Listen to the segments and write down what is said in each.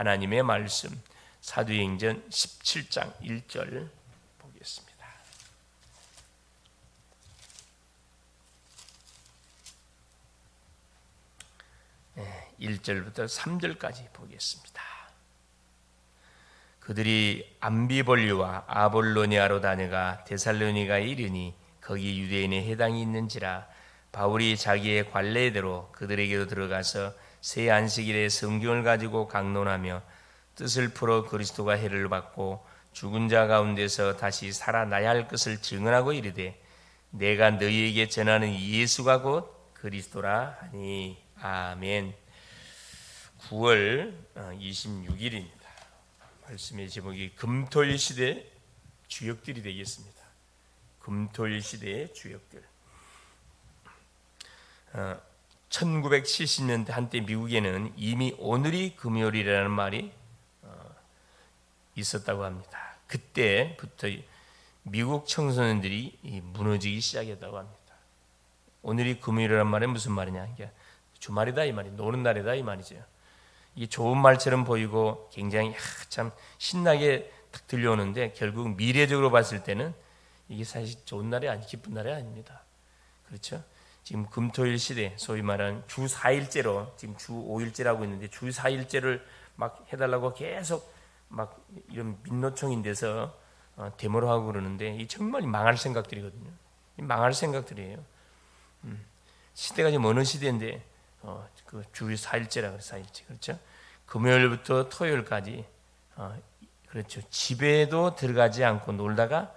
하나님의 말씀 사도행전 17장 1절 보겠습니다. 1절부터 3절까지 보겠습니다. 그들이 암비볼리와 아볼로니아로 다녀가 데살로니가에 이르니 거기 유대인의 해당이 있는지라 바울이 자기의 관례대로 그들에게로 들어가서 새 안식일에 성경을 가지고 강론하며 뜻을 풀어 그리스도가 해를 받고 죽은 자 가운데서 다시 살아나야 할 것을 증언하고 이르되 내가 너희에게 전하는 예수가 곧 그리스도라 하니 아멘. 9월 26일입니다. 말씀의 제목이 금토일 시대 주역들이 되겠습니다. 금토일 시대의 주역들. 1970년대 한때 미국에는 이미 오늘이 금요일이라는 말이 어, 있었다고 합니다. 그때부터 미국 청소년들이 무너지기 시작했다고 합니다. 오늘이 금요일이라는 말은 무슨 말이냐? 주말이다 이 말이 노는 날이다 이 말이죠. 이게 좋은 말처럼 보이고 굉장히 참 신나게 딱 들려오는데 결국 미래적으로 봤을 때는 이게 사실 좋은 날이 아니 기쁜 날이 아닙니다. 그렇죠? 지금 금토일 시대 소위 말하는 주 4일째로 지금 주 5일째라고 있는데 주 4일째를 막 해달라고 계속 막 이런 민노총인 데서 어, 데모를 하고 그러는데 이 정말 망할 생각들이거든요. 망할 생각들이에요. 음, 시대가 지금 어느 시대인데 어, 그주 4일째라 그래 4일째 그렇죠? 금요일부터 토요일까지 어, 그렇죠. 집에도 들어가지 않고 놀다가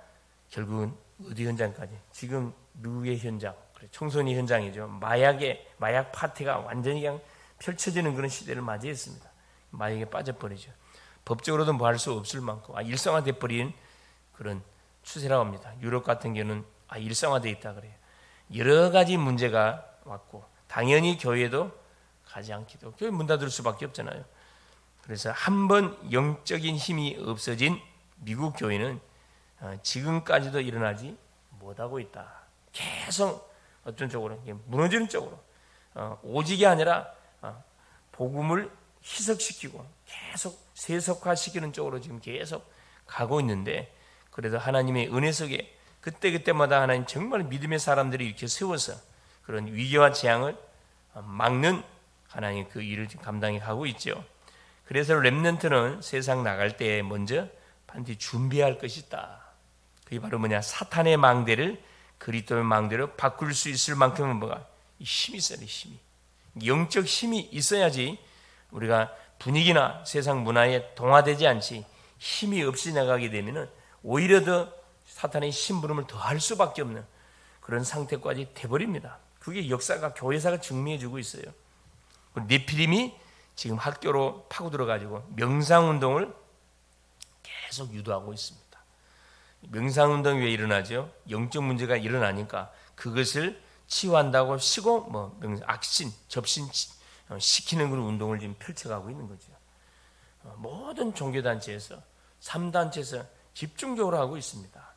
결국은 어디 현장까지 지금 미국의 현장 청소년 현장이죠. 마약의 마약 파티가 완전히 그냥 펼쳐지는 그런 시대를 맞이했습니다. 마약에 빠져버리죠. 법적으로도 뭐 할 수 없을 만큼 아, 일상화돼 버린 그런 추세라고 합니다. 유럽 같은 경우는 아, 일상화돼 있다 그래요. 여러 가지 문제가 왔고 당연히 교회도 가지 않기도 교회 문 닫을 수밖에 없잖아요. 그래서 한 번 영적인 힘이 없어진 미국 교회는 어, 지금까지도 일어나지 못하고 있다. 계속 어떤 쪽으로 무너지는 쪽으로 어, 오직이 아니라 어, 복음을 희석시키고 계속 세속화시키는 쪽으로 지금 계속 가고 있는데 그래도 하나님의 은혜 속에 그때 그때마다 하나님 정말 믿음의 사람들이 이렇게 세워서 그런 위기와 재앙을 어, 막는 하나님 그 일을 감당해 가고 있죠. 그래서 렘넌트는 세상 나갈 때 먼저 반드시 준비할 것이 있다. 그게 바로 뭐냐? 사탄의 망대를 그리스도의 망대로 바꿀 수 있을 만큼은 뭐가 힘이 있어야 돼, 힘이. 영적 힘이 있어야지 우리가 분위기나 세상 문화에 동화되지 않지 힘이 없이 나가게 되면은 오히려 더 사탄의 심부름을 더할 수밖에 없는 그런 상태까지 돼버립니다. 그게 역사가 교회사가 증명해 주고 있어요. 네피림이 지금 학교로 파고 들어가지고 명상 운동을 계속 유도하고 있습니다. 명상 운동이 왜 일어나죠? 영적 문제가 일어나니까 그것을 치유한다고 시고 뭐 악신, 접신 어, 시키는 그런 운동을 지금 펼쳐가고 있는 거죠. 어, 모든 종교 단체에서 3단체에서 집중적으로 하고 있습니다.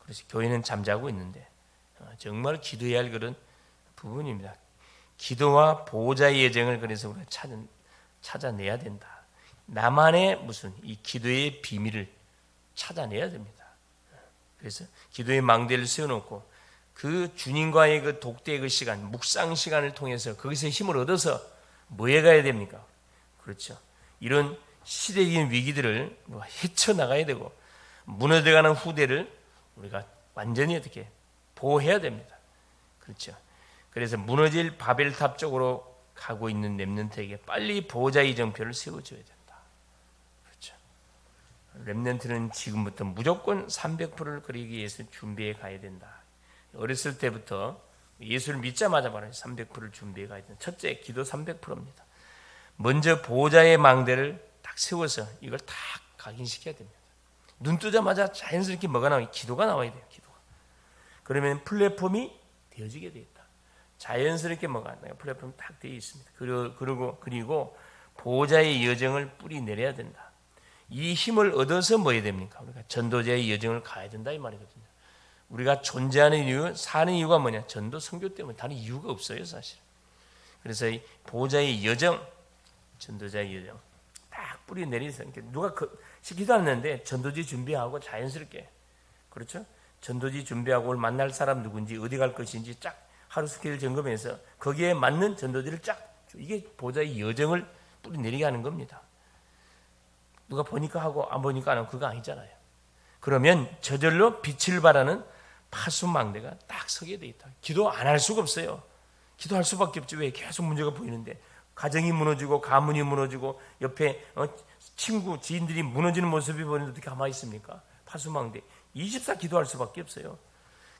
그래서 교회는 잠자고 있는데 어, 정말 기도해야 할 그런 부분입니다. 기도와 보호자의 예정을 그래서 우리가 찾아, 찾아내야 된다. 나만의 무슨 이 기도의 비밀을 찾아내야 됩니다. 그래서 기도의 망대를 세워놓고 그 주님과의 그 독대의 그 시간, 묵상 시간을 통해서 거기서 힘을 얻어서 뭐해 가야 됩니까? 그렇죠. 이런 시대적인 위기들을 헤쳐나가야 되고 무너져가는 후대를 우리가 완전히 어떻게 보호해야 됩니다. 그렇죠. 그래서 무너질 바벨탑 쪽으로 가고 있는 렘넌트에게 빨리 보호자 이정표를 세워줘야 된다. 렘넌트는 지금부터 무조건 300%를 그리기 위해서 준비해 가야 된다. 어렸을 때부터 예수를 믿자마자 말해 300%를 준비해 가야 된다. 첫째, 기도 300%입니다. 먼저 보호자의 망대를 딱 세워서 이걸 딱 각인시켜야 됩니다. 눈 뜨자마자 자연스럽게 뭐가 나와요? 기도가 나와야 돼요. 기도가. 그러면 플랫폼이 되어지게 되어 있다. 자연스럽게 뭐가 나요? 플랫폼이 딱 되어 있습니다. 그리고 그리고 보호자의 여정을 뿌리 내려야 된다. 이 힘을 얻어서 뭐 해야 됩니까? 우리가 전도자의 여정을 가야 된다 이 말이거든요. 우리가 존재하는 이유, 사는 이유가 뭐냐? 전도 선교 때문에 다른 이유가 없어요, 사실. 그래서 이 보호자의 여정, 전도자의 여정 딱 뿌리 내리서 이렇게 누가 그, 시키도 않는데 전도지 준비하고 자연스럽게 그렇죠? 전도지 준비하고 만날 사람 누군지 어디 갈 것인지 쫙 하루 스케줄 점검해서 거기에 맞는 전도지를 쫙 이게 보좌의 여정을 뿌리 내리게 하는 겁니다. 누가 보니까 하고 안 보니까 안 하고 그거 아니잖아요. 그러면 저절로 빛을 발하는 파수망대가 딱 서게 돼 있다. 기도 안 할 수가 없어요. 기도할 수밖에 없지 왜 계속 문제가 보이는데 가정이 무너지고 가문이 무너지고 옆에 어, 친구 지인들이 무너지는 모습이 보이는데 어떻게 가만히 있습니까? 파수망대 24 기도할 수밖에 없어요.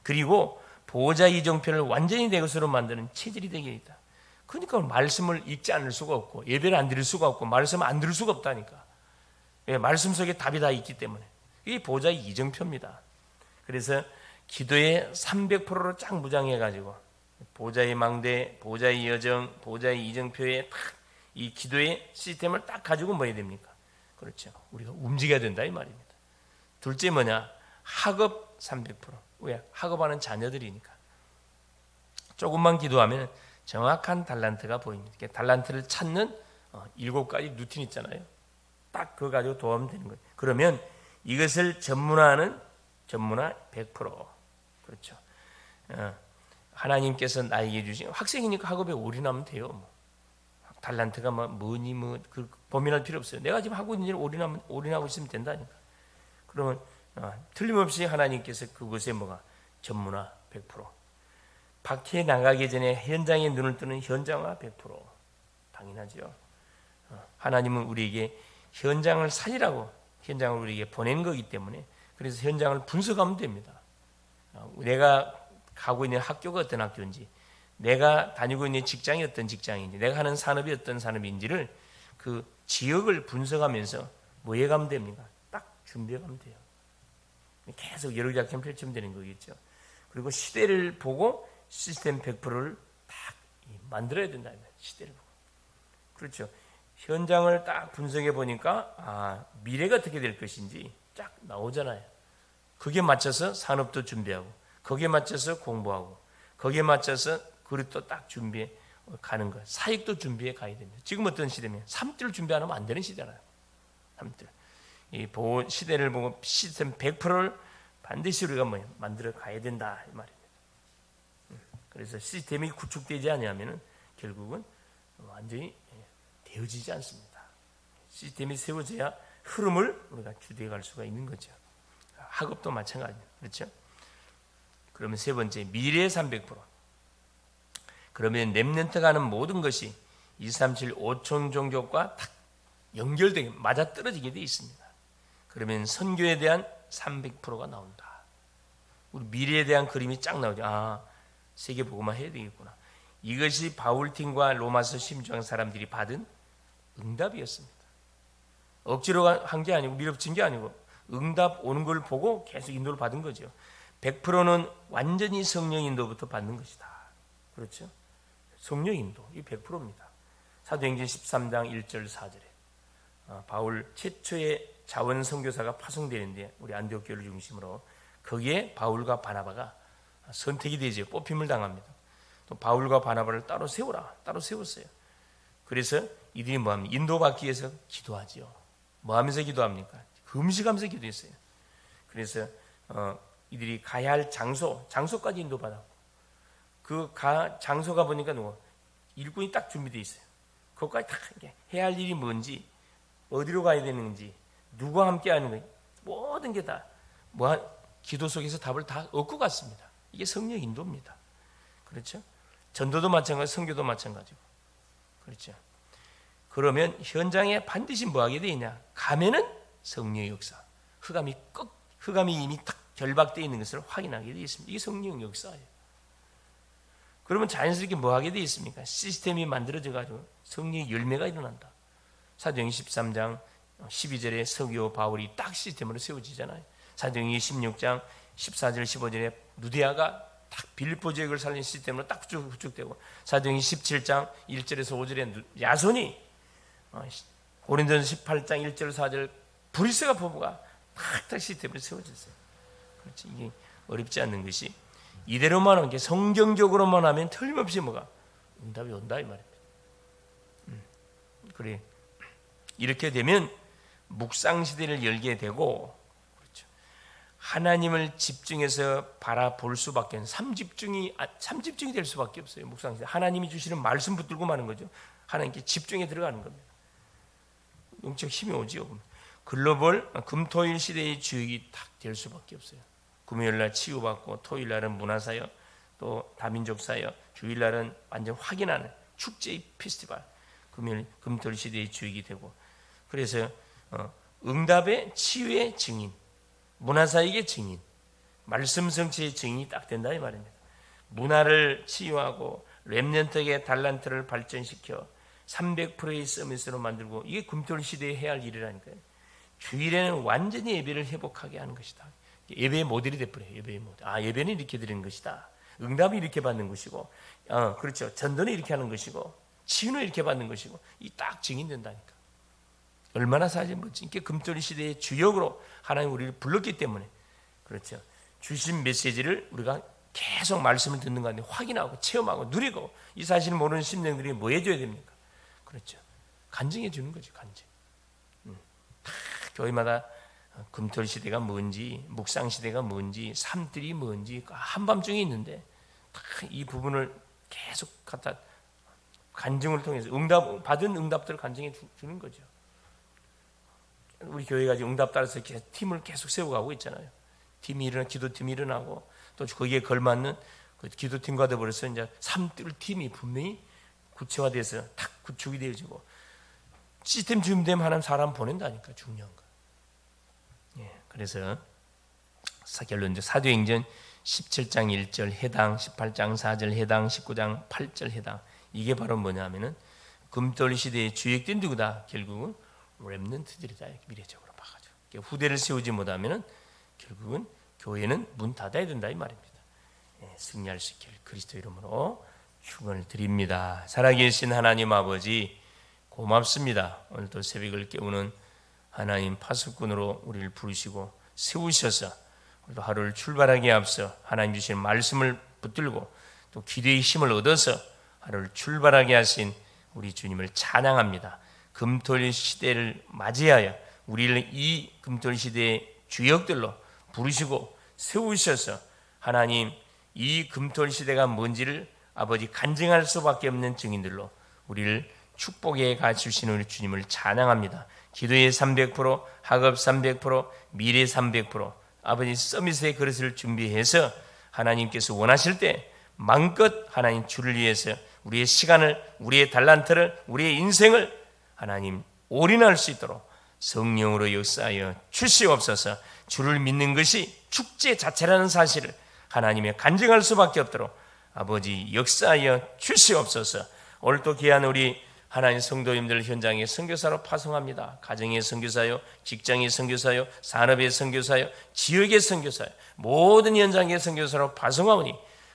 그리고 보호자 이정표를 완전히 내 것으로 만드는 체질이 되게 있다. 그러니까 말씀을 읽지 않을 수가 없고 예배를 안 드릴 수가 없고 말씀을 안 들을 수가 없다니까. 예, 말씀 속에 답이 다 있기 때문에 이게 보호자의 이정표입니다. 그래서 기도에 300%로 쫙 무장해 가지고 보호자의 망대, 보호자의 여정, 보호자의 이정표에 딱 이 기도의 시스템을 딱 가지고 뭐 해야 됩니까? 그렇죠. 우리가 움직여야 된다 이 말입니다. 둘째 뭐냐? 학업 300%. 왜? 학업하는 자녀들이니까. 조금만 기도하면 정확한 달란트가 보입니다. 달란트를 찾는 어, 일곱 가지 루틴 있잖아요. 딱 그거 가지고 도와면 되는 거예요. 그러면 이것을 전문화하는 전문화 100% 그렇죠. 어, 하나님께서 나에게 주신 학생이니까 학업에 올인하면 돼요. 뭐. 달란트가 뭐 뭐니 뭐 그 고민할 필요 없어요. 내가 지금 하고 있는 일을 올인하면 올인하고 있으면 된다니까. 그러면 어, 틀림없이 하나님께서 그것에 뭐가 전문화 100% 밖에 나가기 전에 현장에 눈을 뜨는 현장화 100% 당연하죠. 어, 하나님은 우리에게 현장을 살리라고 현장을 우리에게 보낸 거기 때문에 그래서 현장을 분석하면 됩니다. 어, 내가 가고 있는 학교가 어떤 학교인지, 내가 다니고 있는 직장이 어떤 직장인지, 내가 하는 산업이 어떤 산업인지를 그 지역을 분석하면서 뭐 해 가면 됩니까? 딱 준비해 가면 돼요. 계속 여러 작품 펼치면 되는 거겠죠. 그리고 시대를 보고 시스템 100%를 딱 만들어야 된다. 시대를 보고. 그렇죠. 현장을 딱 분석해 보니까 아, 미래가 어떻게 될 것인지 쫙 나오잖아요. 그게 맞춰서 산업도 준비하고 거기에 맞춰서 공부하고 거기에 맞춰서 그릇도 딱 준비해 가는 거예요. 사익도 준비해 가야 됩니다. 지금 어떤 시대면 삼들 준비 안 하면 안 되는 시대잖아요. 삼들. 이 보호 시대를 보고 시스템 100%를 반드시 우리가 뭐 만들어 가야 된다 이 말입니다. 음, 그래서 시스템이 구축되지 않으면은 결국은 완전히 되어지지 않습니다. 시스템이 세워져야 흐름을 우리가 주도해 갈 수가 있는 거죠. 학업도 마찬가지입니다. 그렇죠? 그러면 세 번째 미래의 300% 그러면 렘넌트가 하는 모든 것이 237 5천 종족과 딱 연결되게 맞아 떨어지게 돼 있습니다. 그러면 선교에 대한 300%가 나온다. 우리 미래에 대한 그림이 쫙 나오죠. 아, 세계 보고만 해야 되겠구나. 이것이 바울팀과 로마서 심주한 사람들이 받은 응답이었습니다. 억지로 한 게 아니고 밀어붙인 게 아니고 응답 오는 걸 보고 계속 인도를 받은 거죠. 100%는 완전히 성령 인도부터 받는 것이다. 그렇죠? 성령 인도 이 100%입니다. 사도행전 13장 1절 4절에 아, 바울 최초의 자원 선교사가 파송되는데 우리 안디옥 교를 중심으로 거기에 바울과 바나바가 선택이 되죠. 뽑힘을 당합니다. 또 바울과 바나바를 따로 세우라. 따로 세웠어요. 그래서 이들이 뭐합니까? 인도받기 위해서 기도하지요. 뭐 하면서 기도합니까? 금식하면서 기도했어요. 그래서 어, 이들이 가야 할 장소, 장소까지 인도받았고 그 가, 장소가 보니까 누구? 일꾼이 딱 준비되어 있어요. 그것까지 다 해야 할 일이 뭔지, 어디로 가야 되는지, 누구와 함께 하는 거 모든 게 다 뭐 기도 속에서 답을 다 얻고 갔습니다. 이게 성령 인도입니다. 그렇죠? 전도도 마찬가지, 성교도 마찬가지고. 그렇죠? 그러면 현장에 반드시 뭐 하게 돼 있냐? 가면은 성령의 역사. 흑암이 꺾 흑암이 이미 탁 결박되어 있는 것을 확인하게 되어 있습니다. 이게 성령 역사예요. 그러면 자연스럽게 뭐 하게 되어 있습니까? 시스템이 만들어져 가지고 성령의 열매가 일어난다. 사도행 13장 12절에 서기오 바울이 딱 시스템으로 세워지잖아요. 사도행 16장 14절 15절에 누디아가 딱 빌리포 지역을 살린 시스템으로 딱 구축되고 사도행 17장 1절에서 5절에 야손이 어, 고린도전 18장 1절 4절 브리스가 부부가 탁탁 시스템으로 세워졌어요. 그렇지 이게 어렵지 않는 것이 이대로만 하는 게 성경적으로만 하면 틀림없이 뭐가 응답이 온다 이 말입니다. 음, 그래 이렇게 되면 묵상 시대를 열게 되고 그렇죠. 하나님을 집중해서 바라볼 수밖에 삼집중이 아, 삼집중이 될 수밖에 없어요. 묵상 시대 하나님이 주시는 말씀 붙들고 마는 거죠. 하나님께 집중해 들어가는 겁니다. 영적 힘이 오지요. 글로벌 금토일 시대의 주역이 딱 될 수밖에 없어요. 금요일 날 치유받고 토요일 날은 문화사역 또 다민족 사역 주일 날은 완전 확인하는 축제 페스티벌 금요일 금토일 시대의 주역이 되고 그래서 어, 응답의 치유의 증인 문화사역의 증인 말씀 성취의 증인이 딱 된다 이 말입니다. 문화를 치유하고 렘넌트의 달란트를 발전시켜 300%의 서밋으로 만들고 이게 금토일 시대에 해야 할 일이라니까요. 주일에는 완전히 예배를 회복하게 하는 것이다. 예배의 모델이 돼버려요. 예배의 모델. 아 예배는 이렇게 드리는 것이다. 응답이 이렇게 받는 것이고, 어 그렇죠. 전도는 이렇게 하는 것이고, 치유는 이렇게 받는 것이고, 이 딱 증인된다니까. 얼마나 사실 멋진 게 금토리 시대의 주역으로 하나님 우리를 불렀기 때문에 그렇죠. 주신 메시지를 우리가 계속 말씀을 듣는 가운데 확인하고 체험하고 누리고 이 사실을 모르는 심령들이 뭐 해줘야 됩니까? 그렇죠. 간증해 주는 거죠. 간증. 음. 다 교회마다 금토리 시대가 뭔지 묵상 시대가 뭔지 삶들이 뭔지 한밤중에 있는데 다 이 부분을 계속 갖다 간증을 통해서 응답 받은 응답들을 간증해 주, 주는 거죠. 우리 교회가 지금 응답 따라서 팀을 계속 세워가고 있잖아요. 팀이 일어나 기도팀이 일어나고 또 거기에 걸맞는 그 기도팀과 더불어서 이제 삼뜰 팀이 분명히 구체화돼서 탁 구축이 되어지고 시스템 준비되면 하나님 사람 보낸다니까 중요한 거. 예, 그래서 사결론 사도행전 17장 1절 해당, 18장 4절 해당, 19장 8절 해당. 이게 바로 뭐냐면은 금돌 시대의 주역된 누구다? 결국은 렘넌트들이다 미래적으로 봐가지고 후대를 세우지 못하면은 결국은 교회는 문 닫아야 된다 이 말입니다. 예, 승리할 수 있길 그리스도 이름으로 축원을 드립니다. 살아계신 하나님 아버지 고맙습니다. 오늘도 새벽을 깨우는 하나님 파수꾼으로 우리를 부르시고 세우셔서 오늘도 하루를 출발하기에 앞서 하나님 주신 말씀을 붙들고 또 기도의 힘을 얻어서 하루를 출발하게 하신 우리 주님을 찬양합니다. 금토일 시대를 맞이하여 우리를 이 금토일 시대의 주역들로 부르시고 세우셔서 하나님 이 금토일 시대가 뭔지를 아버지 간증할 수밖에 없는 증인들로 우리를 축복에 가주시는 우리 주님을 찬양합니다. 기도의 300%, 학업 300%, 미래 300%, 아버지 서밋의 그릇을 준비해서 하나님께서 원하실 때 마음껏 하나님 주를 위해서 우리의 시간을, 우리의 달란트를, 우리의 인생을 하나님 올인할 수 있도록 성령으로 역사하여 주시옵소서 주를 믿는 것이 축제 자체라는 사실을 하나님의 간증할 수밖에 없도록 아버지 역사하여 주시옵소서 오늘도 귀한 우리 하나님 성도님들 현장에 선교사로 파송합니다. 가정의 선교사요, 직장의 선교사요, 산업의 선교사요, 지역의 선교사요, 모든 현장의 선교사로 파송하오니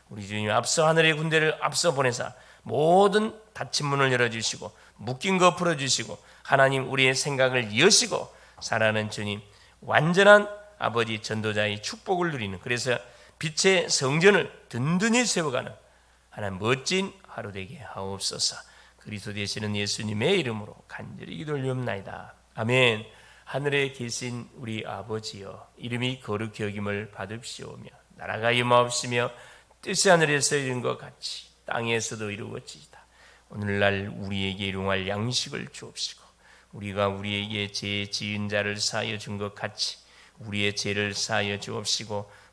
우리 주님 앞서 하늘의 군대를 앞서 보내사 모든 닫힌 문을 열어주시고 묶인 거 풀어주시고 하나님 우리의 생각을 여시고 살아가는 주님 완전한 아버지 전도자의 축복을 누리는 그래서 빛의 성전을 든든히 세워가는 하나님 멋진 하루 되게 하옵소서. 그리스도 되시는 예수님의 이름으로 간절히 기도올리옵나이다. 아멘. 하늘에 계신 우리 아버지여 이름이 거룩히 여김을 받으시오며 나라가 임하옵시며 뜻이 하늘에서 이룬 것 같이 땅에서도 이루어지이다. 오늘날 우리에게 일용할 양식을 주옵시고 우리가 우리에게 죄 지은 자를 사하여 준 것 같이 우리의 죄를 사하여 주옵시고